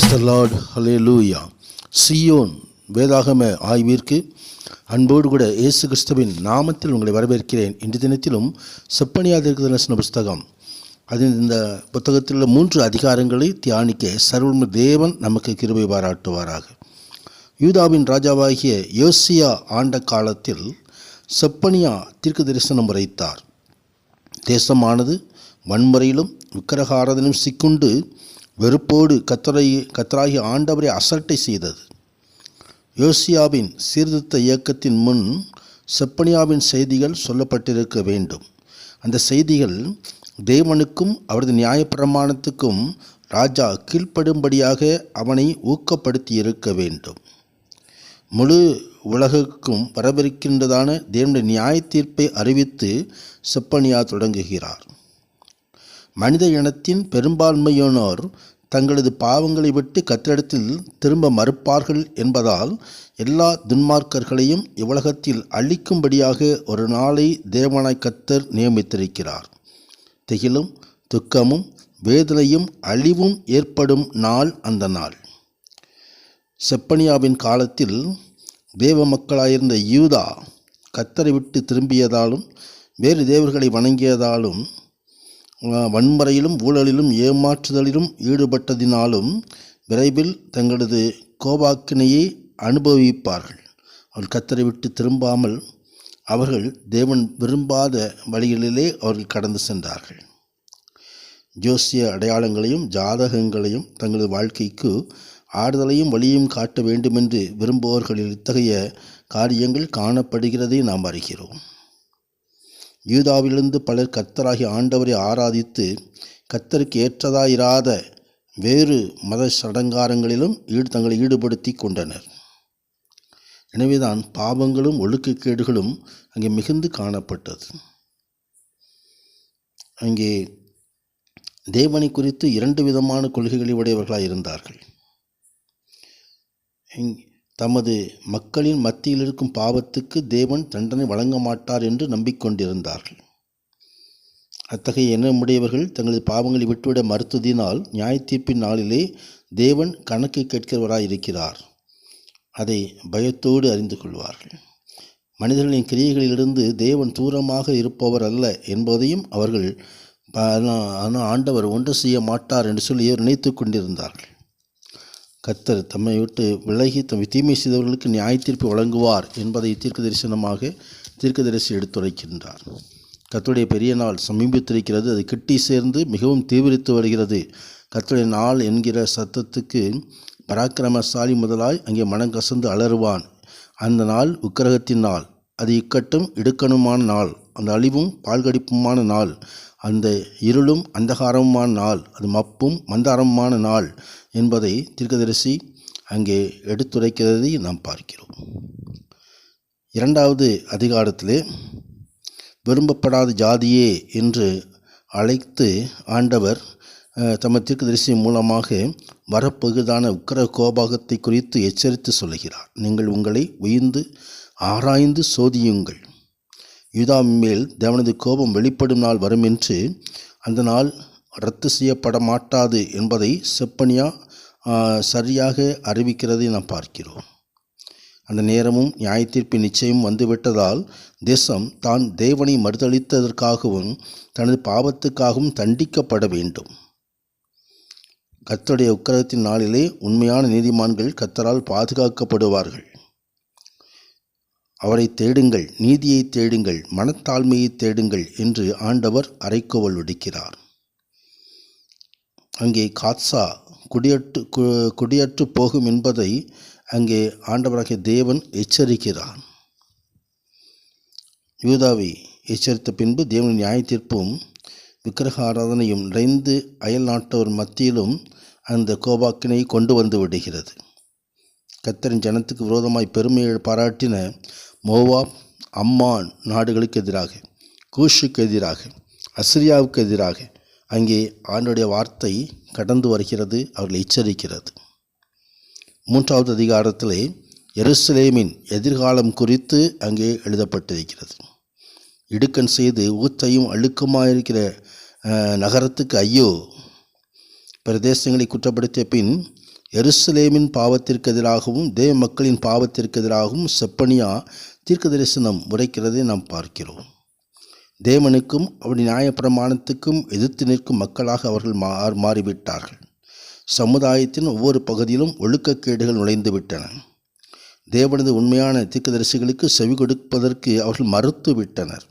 Praise ஹலே லூயா Zion வேதாகம ஆய்விற்கு அன்போடு கூட இயேசு கிறிஸ்துவின் நாமத்தில் உங்களை வரவேற்கிறேன். இன்று தினத்திலும் செப்பனியா தரிசன புஸ்தகம். அதில் இந்த புத்தகத்தில் உள்ள மூன்று அதிகாரங்களை தியானிக்க சர்வம தேவன் நமக்கு கிருபை பாராட்டுவாராக. யூதாவின் ராஜாவாகிய யோசியா ஆண்ட காலத்தில் செப்பனியா தீர்க்க தரிசனம் உரைத்தார் தேசமானது வன்முறையிலும் விக்கிரகாரதனும் சிக்குண்டு வெறுப்போடு கத்தரை கத்தராகி ஆண்டவரை அசட்டை செய்தது. யோசியாவின் சீர்திருத்த இயக்கத்தின் முன் செப்பனியாவின் செய்திகள் சொல்லப்பட்டிருக்க வேண்டும். அந்த செய்திகள் தேவனுக்கும் அவரது நியாயப்பிரமாணத்துக்கும் ராஜா கீழ்ப்படும்படியாக அவனை ஊக்கப்படுத்தி இருக்க வேண்டும். முழு உலகுக்கும் வரவிருக்கின்றதான தேவனுடைய நியாய தீர்ப்பை அறிவித்து செப்பனியா தொடங்குகிறார். மனித இனத்தின் பெரும்பான்மையானோர் தங்களது பாவங்களை விட்டு கத்திரிடத்தில் திரும்ப மறுப்பார்கள் என்பதால் எல்லா துன்மார்க்கர்களையும் இவ்வுலகத்தில் அழிக்கும்படியாக ஒரு நாளை தேவனாய் கத்தர் நியமித்திருக்கிறார். திகிலும் துக்கமும் வேதனையும் அழிவும் ஏற்படும் நாள் அந்த நாள். செப்பனியாவின் காலத்தில் தேவ மக்களாயிருந்த யூதா கத்தரை விட்டு திரும்பியதாலும் வேறு தேவர்களை வணங்கியதாலும் வன்முறையிலும் ஊழலிலும் ஏமாற்றுதலிலும் ஈடுபட்டதினாலும் விரைவில் தங்களது கோபாக்கினையை அனுபவிப்பார்கள். அவர்கள் கத்தரை விட்டு திரும்பாமல் அவர்கள் தேவன் விரும்பாத வழிகளிலே அவர்கள் கடந்து சென்றார்கள். ஜோசிய அடையாளங்களையும் ஜாதகங்களையும் தங்களது வாழ்க்கைக்கு ஆறுதலையும் வழியும் காட்ட வேண்டுமென்று விரும்புபவர்களில் இத்தகைய காரியங்கள் காணப்படுகிறதை நாம் அறிகிறோம். யூதாவிலிருந்து பலர் கத்தராகி ஆண்டவரை ஆராதித்து கத்தருக்கு ஏற்றதாயிராத வேறு மத சடங்காரங்களிலும் ஈடு தங்களை ஈடுபடுத்தி கொண்டனர். எனவேதான் பாவங்களும் ஒழுக்கக்கேடுகளும் அங்கே மிகுந்து காணப்பட்டது. அங்கே தேவனை குறித்து இரண்டு விதமான கொள்கைகளை உடையவர்களாக இருந்தார்கள் தமது மக்களின் மத்தியில் இருக்கும் பாவத்துக்கு தேவன் தண்டனை வழங்க மாட்டார் என்று நம்பிக்கொண்டிருந்தார்கள். அத்தகைய எண்ணமுடையவர்கள் தங்களது பாவங்களை விட்டுவிட மறுத்ததினால் நியாய தீர்ப்பின் நாளிலே தேவன் கணக்கு கேட்கிறவராயிருக்கிறார். அதை பயத்தோடு அறிந்து கொள்வார்கள். மனிதர்களின் கிரியைகளிலிருந்து தேவன் தூரமாக இருப்பவர் அல்ல என்பதையும் அவர்கள் ஆனால் ஆண்டவர் ஒன்று செய்ய மாட்டார் என்று சொல்லி நினைத்து கொண்டிருந்தார்கள். கத்தர் தம்மை விட்டு விலகி தம்மை தீமை செய்தவர்களுக்கு நியாய தீர்ப்பு வழங்குவார் என்பதை தீர்க்க தரிசனமாக தீர்க்க தரிசி எடுத்துரைக்கின்றார். கத்துடைய பெரிய நாள் சமீபித்திருக்கிறது. அது கிட்டி சேர்ந்து மிகவும் தீவிரித்து வருகிறது. கத்துடைய நாள் என்கிற சத்தத்துக்கு பராக்கிரமசாலி முதலாய் அங்கே மனம் கசந்து அலறுவான். அந்த நாள் உக்கிரகத்தின் நாள். அது இக்கட்டும் இடுக்கணுமான நாள். அந்த அழிவும் பால்கடிப்புமான நாள். அந்த இருளும் அந்தகாரமுமான நாள் அது மப்பும் மந்தாரமுமான நாள் என்பதை தீர்க்கதரிசி அங்கே எடுத்துரைக்கிறதை நாம் பார்க்கிறோம். இரண்டாவது அதிகாரத்திலே விரும்பப்படாத ஜாதியே என்று அழைத்து ஆண்டவர் தமது தீர்க்கதரிசி மூலமாக வரப்பகுதான உக்கர கோபாகத்தை குறித்து எச்சரித்து சொல்கிறார் நீங்கள் உங்களை உயிர்ந்து ஆராய்ந்து சோதியுங்கள். யூதாவின் மேல் தேவனது கோபம் வெளிப்படும் நாள் வரும் என்று அந்த நாள் ரத்து செய்யப்பட மாட்டாது என்பதை செப்பனியா சரியாக அறிவிக்கிறதை நாம் பார்க்கிறோம். அந்த நேரமும் நியாயத்தீர்ப்பு நிச்சயம் வந்துவிட்டதால் தேசம் தான் தேவனை மறுதளித்ததற்காகவும் தனது பாவத்துக்காகவும் தண்டிக்கப்பட வேண்டும். கத்தருடைய உக்கரத்தின் நாளிலே உண்மையான நீதிமான்கள் கத்தரால் பாதுகாக்கப்படுவார்கள். அவரை தேடுங்கள் நீதியை தேடுங்கள் மனத்தாழ்மையை தேடுங்கள் என்று ஆண்டவர் அரைக்கோவல் விடுக்கிறார். அங்கே காத்சா குடியற்று குடியற்று போகும் என்பதை அங்கே ஆண்டவராகிய தேவன் எச்சரிக்கிறார். யூதாவை எச்சரித்த பின்பு தேவன் நியாய தீர்ப்பும் விக்கிரக ஆராதனையும் நிறைந்து அயல் நாட்டவர் மத்தியிலும் அந்த கோபாக்கினை கொண்டு வந்து விடுகிறது. கத்தரின் ஜனத்துக்கு விரோதமாய் பெருமையை பாராட்டின மோவாப் அம்மான் நாடுகளுக்கு எதிராக கூஷுக்கு எதிராக அசிரியாவுக்கு எதிராக அங்கே ஆண்டுடைய வார்த்தை கடந்து வருகிறது அவர்களை எச்சரிக்கிறது. மூன்றாவது அதிகாரத்திலே எருசலேமின் எதிர்காலம் குறித்து அங்கே எழுதப்பட்டிருக்கிறது. இடுக்கண் செய்து ஊத்தையும் அழுக்குமாயிருக்கிற நகரத்துக்கு ஐயோ பிரதேசங்களை குற்றப்படுத்திய பின் எருசலேமின் பாவத்திற்கு எதிராகவும் தேவ மக்களின் பாவத்திற்கு எதிராகவும் செப்பனியா தீர்க்க தரிசனம் உரைக்கிறதை நாம் பார்க்கிறோம். தேவனுக்கும் அவருடைய நியாயப்பிரமாணத்துக்கும் எதிர்த்து நிற்கும் மக்களாக அவர்கள் மா மாறிவிட்டார்கள். சமுதாயத்தின் ஒவ்வொரு பகுதியிலும் ஒழுக்கக்கேடுகள் நுழைந்து விட்டன தேவனது உண்மையான தீர்க்கதரிசிகளுக்கு செவி கொடுப்பதற்கு அவர்கள் மறுத்து விட்டனர்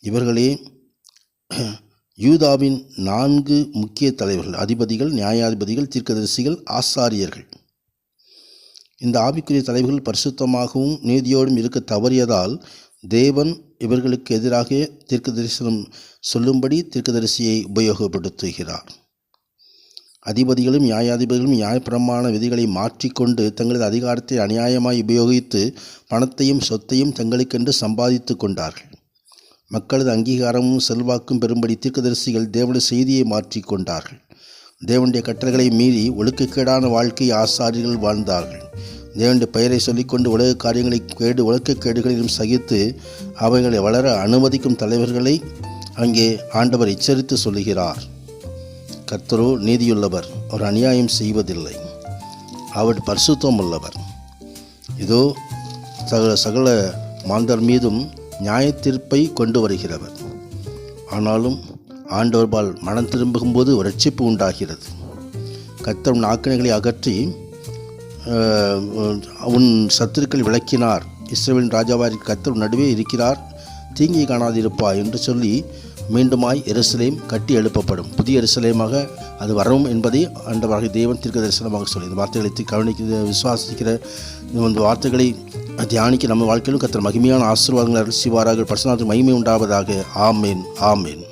இவர்களே யூதாவின் நான்கு முக்கிய தலைவர்கள் அதிபதிகள் நியாயாதிபதிகள் தீர்க்கதரிசிகள் ஆசாரியர்கள். இந்த ஆவிக்குரிய தலைவர்கள் பரிசுத்தமாகவும் நீதியோடும் இருக்க தவறியதால் தேவன் இவர்களுக்கு எதிராக தீர்க்க தரிசனம் சொல்லும்படி தீர்க்கதரிசியை உபயோகப்படுத்துகிறார். அதிபதிகளும் நியாயாதிபதிகளும் நியாயப்பிரமாண விதிகளை மாற்றிக்கொண்டு தங்களது அதிகாரத்தை அநியாயமாய் உபயோகித்து பணத்தையும் சொத்தையும் தங்களுக்கென்று சம்பாதித்து கொண்டார்கள். மக்களது அங்கீகாரமும் செல்வாக்கும் பெறும்படி தீர்க்கதரிசிகள் தேவனுடைய செய்தியை மாற்றிக்கொண்டார்கள் தேவனுடைய கட்டளைகளை மீறி ஒழுக்கக்கேடான வாழ்க்கை ஆசாரியர்கள் வாழ்ந்தார்கள். தேவனுடைய பெயரை சொல்லிக்கொண்டு உலக காரியங்களை கேடு ஒழுக்கக்கேடுகளிலும் சகித்து அவைகளை வளர அனுமதிக்கும் தலைவர்களை அங்கே ஆண்டவர் எச்சரித்து சொல்லுகிறார். கர்த்தரோ நீதியுள்ளவர் அவர் அநியாயம் செய்வதில்லை. அவர் பரிசுத்தம் உள்ளவர் இதோ சகல சகல மாந்தர் மீதும் நியாயத்தீர்ப்பை கொண்டு வருகிறவர் ஆனாலும் ஆண்டவர்பால் மனம் திரும்பும்போது ஒரு ரட்சிப்பு உண்டாகிறது. கத்தம் உன் அகற்றி உன் சத்துருக்கள் விளக்கினார். இஸ்ரேலின் ராஜாவாரி கத்தர் நடுவே இருக்கிறார். தீங்கி காணாதிருப்பா என்று சொல்லி மீண்டுமாய் எருசலேம் கட்டி எழுப்பப்படும். புதிய எருசலேமாக அது வரும் என்பதை ஆண்டவராகிய தேவன் தீர்க்க தரிசனமாக சொல்லி இந்த வார்த்தைகளை கவனிக்க விசுவாசிக்கிற இந்த வார்த்தைகளை தியானிக்க நம்ம வாழ்க்கையிலும் கத்தர் மகிமையான ஆசீர்வாதங்கள் அருள் சிவாராக பிரசனாத்தின் மகிமை உண்டாவதாக. ஆமேன் ஆமேன்.